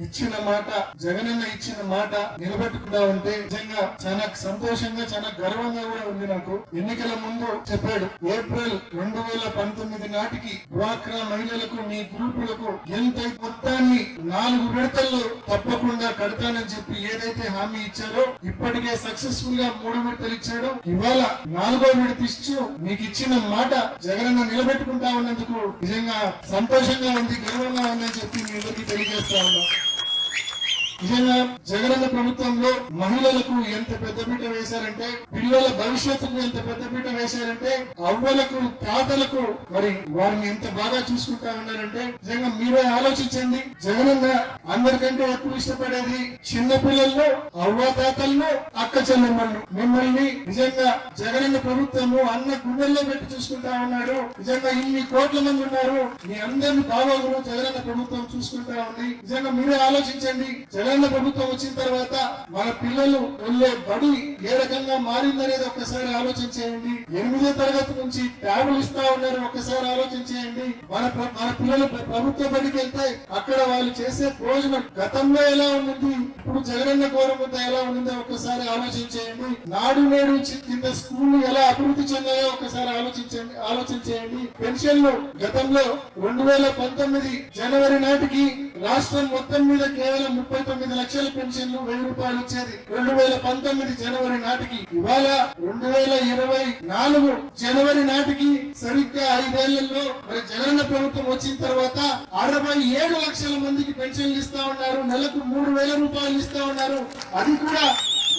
ఇచ్చిన మాట జగనన్న ఇచ్చిన మాట నిలబెట్టుకుంటా ఉంటే నిజంగా చాలా సంతోషంగా చాలా గర్వంగా కూడా ఉంది నాకు. ఎన్నికల ముందు చెప్పాడు ఏప్రిల్ రెండు వేల పంతొమ్మిది నాటికి డ్వాక్రా మహిళలకు మీ గ్రూపులకు ఎంత మొత్తాన్ని నాలుగు విడతల్లో తప్పకుండా కడతానని చెప్పి ఏదైతే హామీ ఇచ్చారో ఇప్పటికే సక్సెస్ఫుల్గా మూడు విడతలు ఇచ్చాడు. ఇవాళ నాలుగో విడత ఇస్తూ మీకు ఇచ్చిన మాట జగనన్న నిలబెట్టుకుంటా ఉన్నందుకు నిజంగా సంతోషంగా ఉంది గర్వంగా ఉందని చెప్పి మీ అందరికీ తెలియజేస్తా ఉన్నాం. నిజంగా జగనన్న ప్రభుత్వంలో మహిళలకు ఎంత పెద్దపీట వేశారంటే పిల్లల భవిష్యత్తుకు ఎంత పెద్దపీట వేశారంటే అవ్వలకు తాతలకు మరి వారిని ఎంత బాగా చూసుకుంటా ఉన్నారంటే నిజంగా మీరే ఆలోచించండి. జగనన్న అందరికంటే ఎక్కువ ఇష్టపడేది చిన్న పిల్లల్లో అవ్వ తాతలను అక్క చెల్లెమ్మలు మిమ్మల్ని నిజంగా జగనన్న ప్రభుత్వము అన్న గుండెల్లో పెట్టి చూసుకుంటా ఉన్నాడు. నిజంగా ఇన్ని కోట్ల మంది ఉన్నారు. మీ అందరిని బాగోగులు జగనన్న ప్రభుత్వం చూసుకుంటా ఉంది. నిజంగా మీరే ఆలోచించండి. జగనన్న ప్రభుత్వం వచ్చిన తర్వాత మన పిల్లలు వెళ్ళే బడి ఏ రకంగా మారిందనేది ఒక్కసారి ఆలోచన చేయండి. ఎనిమిదో తరగతి నుంచి ట్యాబులు ఇస్తా ఉన్నారు ఒక్కసారి ఆలోచన చేయండి. మన మన పిల్లలు ప్రభుత్వ బడికి వెళ్తే అక్కడ వాళ్ళు చేసే భోజనం గతంలో ఎలా ఉంది ఇప్పుడు జగనన్న గౌరవంతో ఎలా ఉందో ఒక్కసారి ఆలోచన చేయండి. నాడు నేడు కింద స్కూల్ అభివృద్ధి చెందాయో ఒక్కసారి ఆలోచించండి ఆలోచించేయండి. పెన్షన్లు గతంలో రెండు వేల పంతొమ్మిది జనవరి నాటికి రాష్ట్రం మొత్తం మీద కేవలం ముప్పై తొమ్మిది లక్షల పెన్షన్లు వెయ్యి రూపాయలు వచ్చేది రెండు వేల పంతొమ్మిది జనవరి నాటికి. ఇవాళ రెండు వేల ఇరవై నాలుగు జనవరి నాటికి సరిగ్గా ఐదేళ్ళలో మరి జగనన్న ప్రభుత్వం వచ్చిన తర్వాత అరవై ఏడు లక్షల మందికి పెన్షన్లు ఇస్తా ఉన్నారు. నెలకు మూడు వేల రూపాయలు ఇస్తా ఉన్నారు. అది కూడా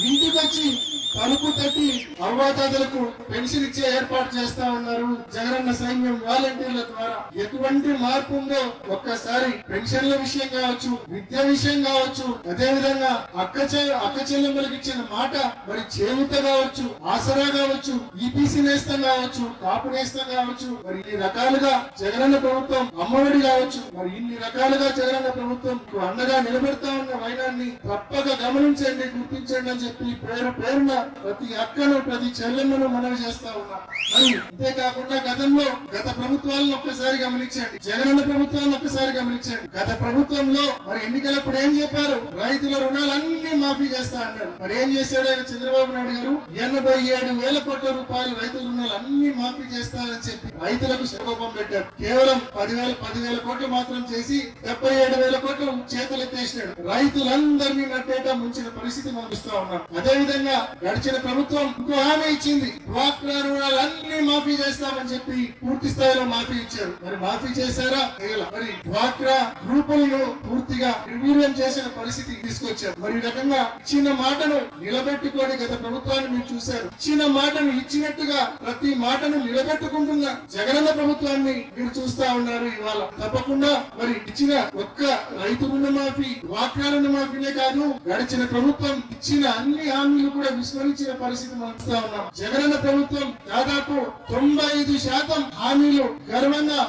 ఇంటికి వచ్చి తలుపు తట్టి అవ్వాతాతలకు పెన్షన్ ఇచ్చే ఏర్పాటు చేస్తా ఉన్నారు. జగనన్న సైన్యం వాలంటీర్ల ద్వారా. ఎటువంటి మార్పు ఉందో ఒక్కసారి పెన్షన్ల విషయం కావచ్చు విద్య విషయం కావచ్చు అదే విధంగా అక్క అక్క చెల్లెమ్మలకు ఇచ్చిన మాట మరి చేయుత కావచ్చు ఆసరా కావచ్చు ఈపీసీ నేస్తం కావచ్చు కాపు నేస్తం కావచ్చు మరి ఇన్ని రకాలుగా జగనన్న ప్రభుత్వం అమ్మఒడి కావచ్చు మరి ఇన్ని రకాలుగా జగనన్న ప్రభుత్వం అండగా నిలబెడతా ఉన్న వైనాన్ని తప్పక గమనించండి గుర్తించండి అని చెప్పి పేరు పేరున ప్రతి అక్కను ప్రతి చెల్లెమ్మను మనవి చేస్తా ఉన్నా. మరి అంతేకాకుండా గతంలో గత ప్రభుత్వాలను ఒక్కసారి గమనించండి. జగనన్న ప్రభుత్వాలను ఒక్కసారి గమనించండి. గత ప్రభుత్వంలో మరి ఎన్నికలప్పుడు ఏం చెప్పారు? రైతుల రుణాలన్నీ మాఫీ చేస్తా అన్నారు. మరి ఏం చేశాడు చంద్రబాబు నాయుడు గారు? ఎనభై ఏడు వేల కోట్ల రూపాయలు రైతుల రుణాలు అన్ని మాఫీ చేస్తారని చెప్పి రైతులకు శకోపం పెట్టారు. కేవలం పదివేల పదివేల కోట్లు మాత్రం చేసి డెబ్బై ఏడు వేల కోట్లు చేతులు ఎత్తేసినాడు రైతులందరినీ నట్టేట ముంచిన పరిస్థితి మనం ఇస్తా ఉన్నాం అదే విధంగా గడిచిన ప్రభుత్వం ఇంకో హామీ ఇచ్చింది. డ్వాక్రా రుణాలన్నీ మాఫీ చేస్తామని చెప్పి పూర్తి స్థాయిలో మాఫీ ఇచ్చారు. మరి మాఫీ చేశారా? మరి డ్వాక్రా గ్రూపులను పూర్తిగా నిర్వీర్యం చేసిన పరిస్థితి తీసుకొచ్చారు. మరి ఈ రకంగా ఇచ్చిన మాటను నిలబెట్టుకొని గత ప్రభుత్వాన్ని మీరు చూశారు. ఇచ్చిన మాటను ఇచ్చినట్టుగా ప్రతి మాటను నిలబెట్టుకుంటున్న జగనన్న ప్రభుత్వాన్ని మీరు చూస్తా ఉన్నారు ఇవాళ. తప్పకుండా మరి ఇచ్చిన ఒక్క రైతు రుణమాఫీ డ్వాక్రా రుణమాఫీనే కాదు గడిచిన ప్రభుత్వం ఇచ్చిన అన్ని హామీలు కూడా విస్మరించిన పరిస్థితి మనం చూస్తా ఉన్నాం. జగనన్న ప్రభుత్వం దాదాపు తొంభై ఐదు శాతం హామీలు గర్వంగా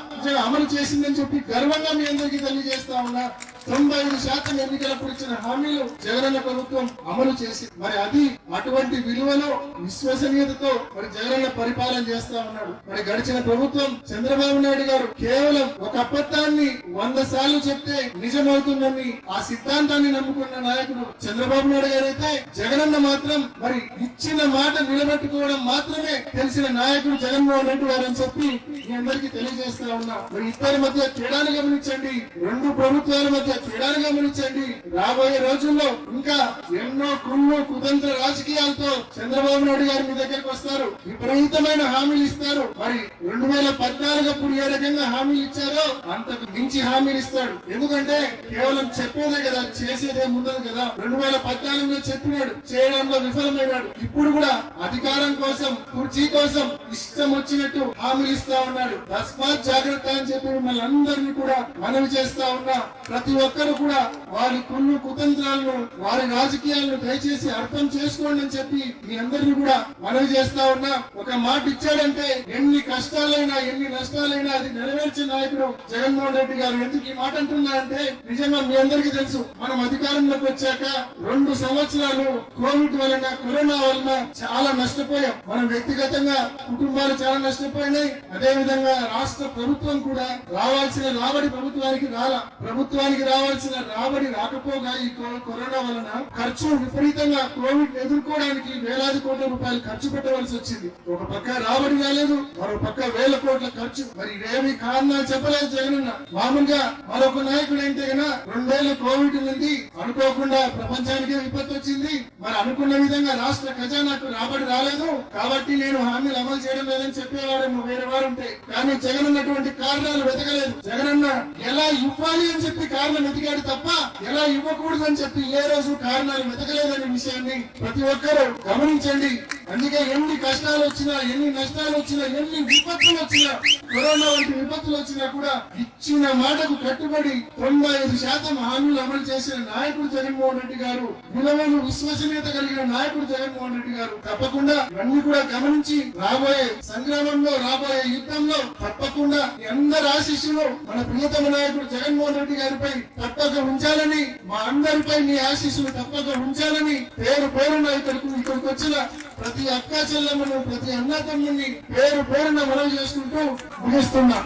అమలు చేసిందని చెప్పి గర్వంగా మీ అందరికీ తెలియజేస్తా ఉన్నా. తొంభై ఐదు శాతం ఎన్నికలప్పుడు ఇచ్చిన హామీలు జగనన్న ప్రభుత్వం అమలు చేసి మరి అది అటువంటి విలువలో విశ్వసనీయతతో మరి జగనన్న పరిపాలన చేస్తా ఉన్నాడు. మరి గడిచిన ప్రభుత్వం చంద్రబాబు నాయుడు గారు కేవలం ఒక అబద్ధాన్ని వంద సార్లు చెప్తే నిజమవుతుందని ఆ సిద్ధాంతాన్ని నమ్ముకున్న నాయకుడు చంద్రబాబు నాయుడు గారైతే జగనన్న మాత్రం మరి ఇచ్చిన మాట నిలబెట్టుకోవడం మాత్రమే తెలిసిన నాయకుడు జగన్మోహన్ రెడ్డి గారు అని చెప్పి మీ అందరికీ తెలియజేస్తా ఉన్నా. మరి ఇద్దరి మధ్య తేడాను గమనించండి. రెండు ప్రభుత్వాల మధ్య తేడాను గమనించండి రాబోయే రోజుల్లో ఇంకా ఎన్నో కుళ్ళు కుతంత్ర రాజకీయాలతో చంద్రబాబు నాయుడు గారు మీ దగ్గరకు వస్తారు. విపరీతమైన హామీలు ఇస్తారు. మరి రెండు వేల పద్నాలుగు అప్పుడు ఏ రకంగా హామీలు ఇచ్చారో అంతకు మించి హామీలు ఇస్తాడు. ఎందుకంటే కేవలం చెప్పేదే కదా చేసేదే ఉండదు కదా. రెండు వేల పద్నాలుగులో చెప్పినాడు చేయడంలో విఫలమైనాడు. ఇప్పుడు కూడా అధికారం కోసం కుర్చీ కోసం ఇష్టం వచ్చినట్టు హామీలు ఇస్తా ఉన్నాడు. తస్మాత్ జాగ్రత్త అని చెప్పి మిమ్మల్ని అందరినీ కూడా మనవి చేస్తా ఉన్నా. ప్రతి ఒక్కరు కూడా వారి కుళ్ళు కుతంత్రాలను వారి రాజకీయాలను దయచేసి అర్థం చేసుకోండి అని చెప్పి మీ అందరినీ కూడా మనవి చేస్తా ఉన్నా. ఒక మాట ఇచ్చాడంటే ఎన్ని కష్టాలైనా ఎన్ని నష్టాలైనా అది నెరవేర్చే నాయకుడు జగన్మోహన్ రెడ్డి గారు. ఎందుకు ఈ మాట అంటున్నారంటే నిజంగా మీ అందరికీ తెలుసు మనం అధికారంలోకి వచ్చాక రెండు సంవత్సరాలు కోవిడ్ వలన కరోనా వలన చాలా నష్టపోయాం. మనం వ్యక్తిగతంగా కుటుంబాలు చాలా నష్టపోయినాయి. అదే విధంగా రాష్ట్ర ప్రభుత్వం కూడా రావాల్సిన రాబడి ప్రభుత్వానికి రాల ప్రభుత్వానికి రావాల్సిన రాబడి రాకపోగా ఈ కరోనా వలన ఖర్చు విపరీతంగా కోవిడ్ ఎదుర్కోవడానికి వేలాది కోట్ల రూపాయలు ఖర్చు పెట్టవలసి వచ్చింది. ఒక పక్క రాబడి రాలేదు మరో పక్క వేల కోట్ల ఖర్చు. మరి ఇవేమి కారణాలు చెప్పలేదు జగనన్న మామూలుగా మరొక నాయకుడు అయితే కదా రెండేళ్ళ కోవిడ్ నుండి అనుకోకుండా ప్రపంచానికే విపత్తు వచ్చింది. మరి అనుకున్న విధంగా రాష్ట్ర ఖజానాకు రాబడి రాలేదు. కాబట్టి నేను హామీలు అమలు చేయడం లేదని చెప్పేవారేమో వేరే వారు ఉంటే. కానీ జగన్ ఉన్నటువంటి కారణాలు వెతకలేదు. జగనన్న ఎలా ఇవ్వాలి అని చెప్పి కారణం వెతికాడు తప్ప ఎలా ఇవ్వకూడదు అని చెప్పి ఏ రోజు కారణాలు వెతకలేదనే విషయాన్ని ప్రతి ఒక్కరూ గమనించండి. అందుకే ఎన్ని కష్టాలు వచ్చినా ఎన్ని నష్టాలు వచ్చినా ఎన్ని విపత్తులు వచ్చినా కరోనా వంటి విపత్తులు వచ్చినా కూడా ఇచ్చిన మాటకు కట్టుబడి తొంభై ఐదు శాతం హామీలు అమలు చేసిన నాయకుడు జగన్మోహన్ రెడ్డి గారు విలువలు విశ్వసనీయత కలిగిన నాయకుడు జగన్మోహన్ రెడ్డి గారు తప్పకుండా అన్ని కూడా గమనించి రాబోయే సంగ్రామంలో రాబోయే యుద్ధంలో తప్పకుండా ఎందరు అందరి ఆశీస్సులు మన ప్రియతమ నాయకుడు జగన్మోహన్ రెడ్డి గారిపై తప్పక ఉంచాలని మా అందరిపై మీ ఆశీస్సులు తప్పక ఉంచాలని పేరు పేరున ఇక్కడికి ఇక్కడికి వచ్చిన ప్రతి అక్క చెల్లెమ్మను ప్రతి అన్న తమ్ముడిని పేరు పేరున మనవి చేసుకుంటూ ముగిస్తున్నా.